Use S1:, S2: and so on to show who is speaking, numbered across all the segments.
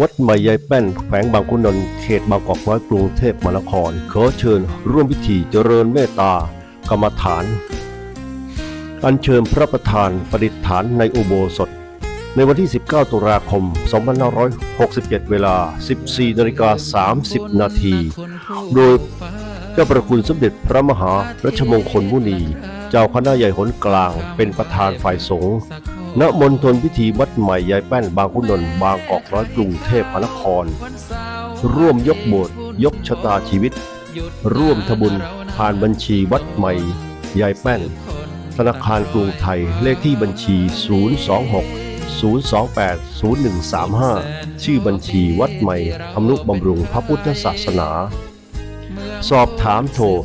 S1: วัดใหม่ยายแป้นแขวงบางขุนนนท์เขตบางกอกน้อยกรุงเทพมหานครขอเชิญร่วมพิธีเจริญเมตตากรรมฐาน อัญเชิญพระประธานประดิษฐานในอุโบสถ ในวันที่ 19 ตุลาคม 2567 เวลา 14นาฬิกา30 นาทีโดยเจ้าประคุณสมเด็จพระมหารัชมงคลมุนี เจ้าคณะใหญ่หนกลางเป็นประธานฝ่ายสงฆ์ ณมณฑลพิธีวัดใหม่ยายแป้นบางขุนนนท์บางกอกน้อยกรุงเทพมหานคร ร่วมยกโบสถ์ยกชะตาชีวิต ร่วมทบุญผ่านบัญชีวัดใหม่ยายแป้น ธนาคารกรุงไทยเลขที่บัญชี 026 028 0135 ชื่อบัญชีวัดใหม่ทำนุบำรุงพระพุทธศาสนา สอบถามโทร 096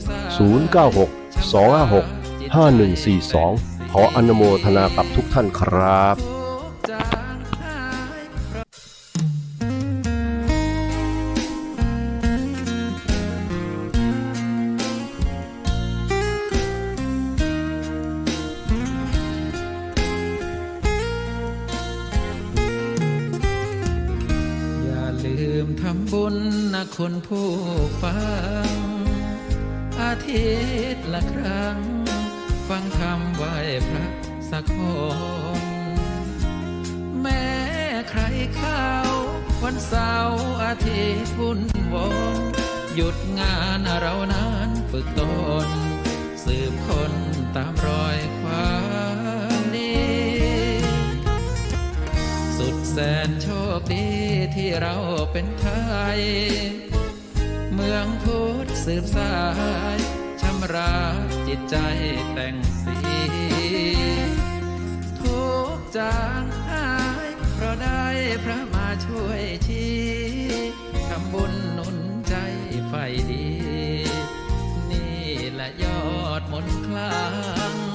S1: 256 5142 ขออนุโมทนากับทุกท่านครับ
S2: ทำบุญนะคนผู้ฟัง อาทิตย์ละครั้ง ฟังคำไหว้พระสักคนแม้ใครเข้า วันเสาร์อาทิตย์วุ่นวอนหยุดงานเรานั้นฝึกตน สืบคนตามรอยความดีสุดแสนโชคดีที่เราเป็นไทย เมืองพุทธสืบสาย รักจิตใจแต่งสี ทุกจางหายเพราะได้พระมาช่วยชี้ทำบุญหนุนใจไฟดี นี่แหละยอดมนต์คลัง